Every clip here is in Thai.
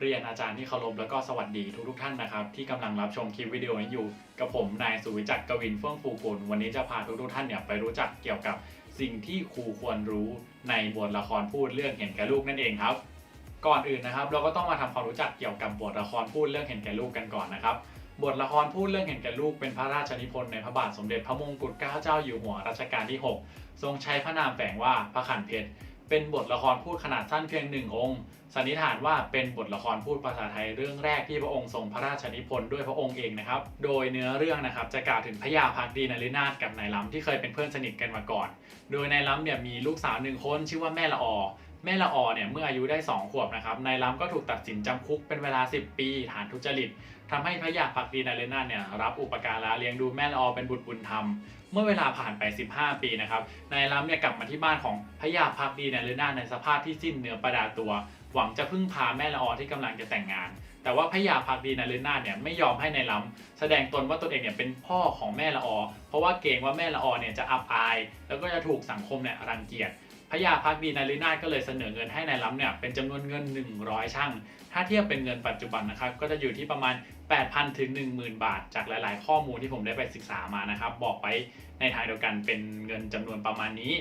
เรียนอาจารย์ที่เคารพแล้วก็สวัสดีทุกทุกท่านนะครับ ที่กำลังรับชมคลิปวิดีโอนี้อยู่ กับผมนายสุวิจักรกวินเฟื่องฟูกุลวันนี้จะพาทุกทุกท่านเนี่ยไปรู้จักเกี่ยวกับสิ่งที่ครูควรรู้ในบทละครพูดเรื่องเห็นแก่ลูกนั่นเองครับ ก่อนอื่นนะครับ เราก็ต้องมาทำความรู้จักเกี่ยวกับบทละครพูดเรื่องเห็นแก่ลูกกันก่อนนะครับบทละครพูดเรื่องเห็นแก่ลูกเป็นพระราชนิพนธ์ในพระบาทสมเด็จพระมงกุฎเกล้าเจ้าอยู่หัวรัชกาลที่ 6 ทรงใช้พระนามแฝงว่าพระขันเพชร เป็นบทละครพูดขนาดสั้นเพียงหนึ่งองค์ สันนิษฐานว่าเป็นบทละครพูดภาษาไทยเรื่องแรกที่พระองค์ทรงพระราชนิพนธ์ด้วยพระองค์เองนะครับ โดยเนื้อเรื่องนะครับจะกล่าวถึงพระยาพักดีนฤนาถกับนายล้ำที่เคยเป็นเพื่อนสนิทกันมาก่อน โดยนายล้ำเนี่ยมีลูกสาวหนึ่งคนชื่อว่าแม่ละออ แม่ละออเนี่ยเมื่ออายุได้ 2 ขวบนะครับนายล้ำก็ถูกตัดสินจำคุกเป็นเวลา 10 ปี ฐานทุจริตทำให้พระยาพักดีนฤนาเนี่ยรับอุปการะเลี้ยงดูแม่ละออเป็นบุตรบุญธรรม เมื่อเวลาผ่านไป 15 ปีนะครับนายล้ำเนี่ยกลับมาที่บ้านของพระยาพักดีนฤนาในสภาพที่สิ้นเนื้อประดาตัว หวังจะพึ่งพาแม่ละออที่กำลังจะแต่งงานแต่ว่าพระยาพักดีนฤนาเนี่ยไม่ยอมให้นายล้ำแสดงตนว่าตนเองเนี่ยเป็นพ่อของแม่ละออ เพราะว่าเกรงว่าแม่ละออเนี่ยจะอับอาย แล้วก็จะถูกสังคมเนี่ยรังเกียจ พระยาพักดีนฤนาก็เลยเสนอเงินให้นายล้ำเนี่ยเป็นจำนวนเงิน 100 ช่าง ถ้าเทียบเป็นเงินปัจจุบันนะครับก็จะอยู่ที่ประมาณ 8,000 ถึง 10,000 บาท จากหลาย ๆ ข้อมูลที่ผมได้ไปศึกษามานะครับ บอกไว้ในทางเดียวกันเป็นเงินจำนวนประมาณนี้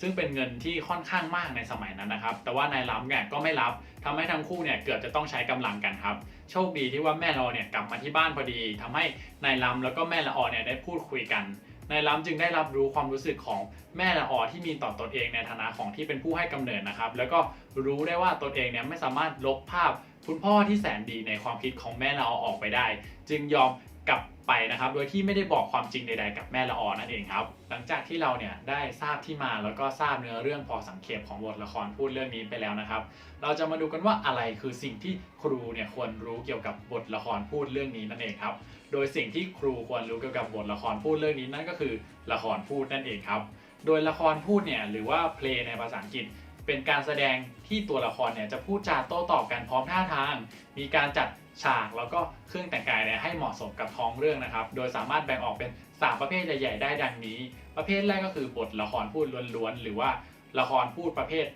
ซึ่งเป็นเงินที่ค่อนข้างมากในสมัยนั้นนะครับ แต่ว่านายล้ำเนี่ยก็ไม่รับทำให้ทั้งคู่เนี่ยเกือบจะต้องใช้กำลังกันครับโชคดีที่ว่าแม่ลอเนี่ยกลับมาที่บ้านพอดีทำให้นายล้ำแล้วก็แม่ละออเนี่ยได้พูดคุยกัน นายล้ำจึงได้รับรู้ความรู้สึกของแม่ละออที่มีต่อตนเองในฐานะของที่เป็นผู้ให้กำเนิดนะครับ แล้วก็รู้ได้ว่าตนเองเนี่ยไม่สามารถลบภาพคุณพ่อที่แสนดีในความคิดของแม่ละออออกไปได้ จึงยอมกลับ ไปนะครับ โดยที่ไม่ได้บอกความจริงใดๆกับแม่ละออนั่นเองครับ หลังจากที่เราเนี่ยได้ทราบที่มาแล้วก็ทราบเนื้อเรื่องพอสังเขปของบทละครพูดเรื่องนี้ไปแล้วนะครับ เราจะมาดูกันว่าอะไรคือสิ่งที่ครูเนี่ยควรรู้เกี่ยวกับบทละครพูดเรื่องนี้นั่นเองครับ โดยสิ่งที่ครูควรรู้เกี่ยวกับบทละครพูดเรื่องนี้นั่นก็คือละครพูดนั่นเองครับ โดยละครพูดเนี่ยหรือว่าเพลงในภาษาอังกฤษเป็นการแสดงที่ตัวละครเนี่ยจะพูดจาโต้ตอบกันพร้อมท่าทาง มีการจัด ฉากแล้วก็เครื่องแต่งกายเนี่ยให้เหมาะสมกับท้องเรื่องนะครับ โดยสามารถแบ่งออกเป็น 3 ประเภทใหญ่ๆได้ดังนี้ ประเภทแรกก็คือบทละครพูดล้วนๆหรือว่าละครพูดประเภท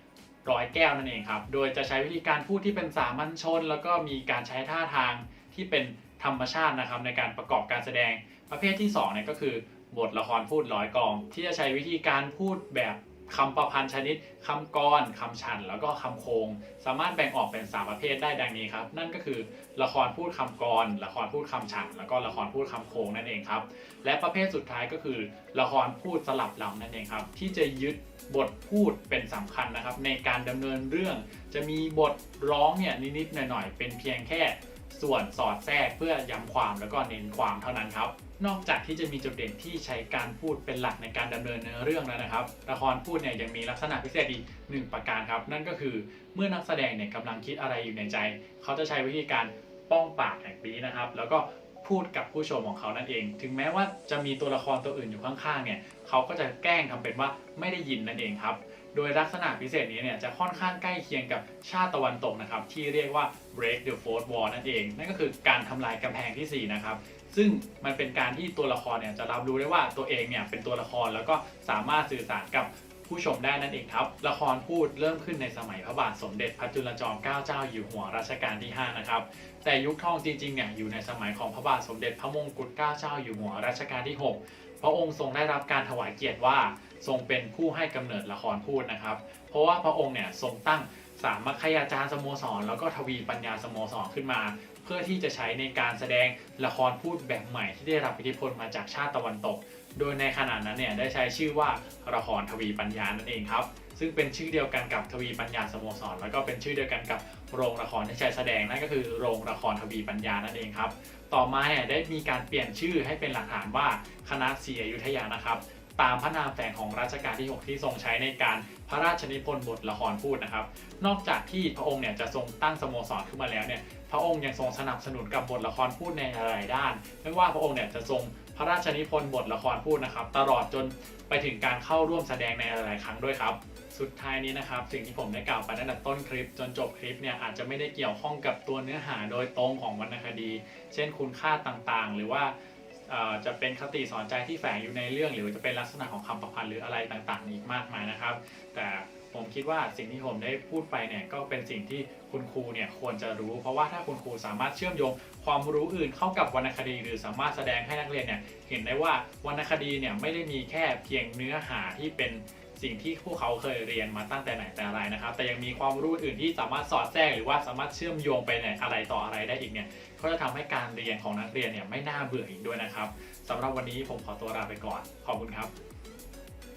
ร้อยแก้วนั่นเองครับ โดยจะใช้วิธีการพูดที่เป็นสามัญชน แล้วก็มีการใช้ท่าทางที่เป็นธรรมชาตินะครับในการประกอบการแสดง ประเภทที่2เนี่ยก็คือบทละครพูดร้อยกอง ที่จะใช้วิธีการพูดแบบ คำประพันธ์ชนิดคำกรคำฉัน แล้วก็คำโคง สามารถแบ่งออกเป็น 3 ประเภทได้ดังนี้ครับ นั่นก็คือละครพูดคำกรละครพูดคำฉัน แล้วก็ละครพูดคำโคงนั่นเองครับ และประเภทสุดท้ายก็คือละครพูดสลับลำนั่นเองครับ ที่จะยึดบทพูดเป็นสำคัญนะครับ ในการดำเนินเรื่อง จะมีบทร้องเนี่ยนิดๆหน่อยๆเป็นเพียงแค่ ส่วนสอดแทรกเพื่อย้ำความแล้วก็เน้นความเท่านั้นครับ นอกจากที่จะมีจุดเด่นที่ใช้การพูดเป็นหลักในการดำเนินเนื้อเรื่องแล้วนะครับ ละครพูดเนี่ยยังมีลักษณะพิเศษอีกหนึ่งประการครับ นั่นก็คือเมื่อนักแสดงเนี่ยกำลังคิดอะไรอยู่ในใจ เขาจะใช้วิธีการป้องปากแห่งปีนะครับ แล้วก็พูดกับผู้ชมของเขานั่นเอง ถึงแม้ว่าจะมีตัวละครตัวอื่นอยู่ข้างๆเนี่ย เขาก็จะแกล้งทำเป็นว่าไม่ได้ยินนั่นเองครับ โดยลักษณะพิเศษนี้เนี่ยจะค่อนข้างใกล้เคียงกับชาติตะวันตกนะครับที่เรียกว่า break the fourth wall นั่นเอง นั่นก็คือการทำลายกำแพงทีสี่ 4 นะครับ ซึ่งมันเป็นการที่ตัวละครเนี่ยจะรับรู้ได้ว่าตัวเองเนี่ยเป็นตัวละครแล้วก็สามารถสื่อสารกับผู้ชมได้นั่นเองครับ ละครพูดเริ่มขึ้นในสมัยพระบาทสมเด็จพระจุลจอมเกล้าเจ้าอยู่หัวรัชกาลที่ 5 นะครับ แต่ยุคทองจริงๆเนี่ยอยู่ในสมัยของพระบาทสมเด็จพระมงกุฎเกล้าเจ้าอยู่หัวรัชกาลที่ 6 พระองค์ทรงได้รับการถวายเกียรติว่าทรงเป็นผู้ให้กำเนิดละครพูดนะครับ เพราะว่าพระองค์เนี่ยทรงตั้งสามมัคคยาจารย์สโมสร แล้วก็ทวีปัญญาสโมสรขึ้นมา เพื่อที่จะใช้ในการแสดงละครพูดแบบใหม่ที่ได้รับอิทธิพลมาจากชาติตะวันตก โดยในขณะนั้นเนี่ยได้ใช้ชื่อว่าละครทวีปัญญานั่นเองครับซึ่งเป็นชื่อเดียวกันกับทวีปัญญาสโมสร แล้วก็เป็นชื่อเดียวกันกับโรงละครที่ใช้แสดงนั่นก็คือโรงละครทวีปัญญานั่นเองครับ ต่อมาเนี่ยได้มีการเปลี่ยนชื่อให้เป็นหลักฐานว่าคณะศรีอยุธยานะครับ ตามพระนามแฝงของรัชกาลที่ 6 ที่ทรงใช้ในการพระราชนิพนธ์บทละครพูดนะครับ นอกจากที่พระองค์เนี่ยจะทรงตั้งสโมสรขึ้นมาแล้วเนี่ยพระองค์ยังทรงสนับสนุนกับบทละครพูดในหลายๆด้าน ไม่ว่าพระองค์เนี่ยจะทรงพระราชนิพนธ์บทละครพูดนะครับ ตลอดจนไปถึงการเข้าร่วมแสดงในหลาย ๆ ครั้งด้วยครับ สุดท้ายนี้นะครับ สิ่งที่ผมได้กล่าวไปตั้งแต่ต้นคลิป จนจบคลิปเนี่ยอาจจะไม่ได้เกี่ยวข้องกับตัวเนื้อหาโดยตรงของวรรณคดี เช่นคุณค่าต่าง ๆ หรือว่า จะเป็นคติสอนใจที่แฝงอยู่ในเรื่อง หรือจะเป็นลักษณะของคำประพันธ์หรืออะไรต่างๆ อีกมากมายนะครับ แต่ผผมคิดว่าสิ่งที่ผมได้พูดไปเนี่ยก็เป็นสิ่งที่คุณครูเนี่ยควรจะรู้ เพราะว่าถ้าคุณครูสามารถเชื่อมโยงความรู้อื่นเข้ากับวรรณคดี หรือสามารถแสดงให้นักเรียนเนี่ยเห็นได้ว่าวรรณคดีเนี่ยไม่ได้มีแค่เพียงเนื้อหาที่เป็น สิ่งที่พวกเขาเคยเรียนมาตั้งแต่ไหนแต่ไรนะครับ แต่ยังมีความรู้อื่นที่สามารถสอดแทรกหรือว่าสามารถเชื่อมโยงไปในอะไรต่ออะไรได้อีกเนี่ยก็จะทำให้การเรียนของนักเรียนเนี่ยไม่น่าเบื่ออีกด้วยนะครับสำหรับวันนี้ผมขอตัวลาไปก่อน ขอบคุณครับ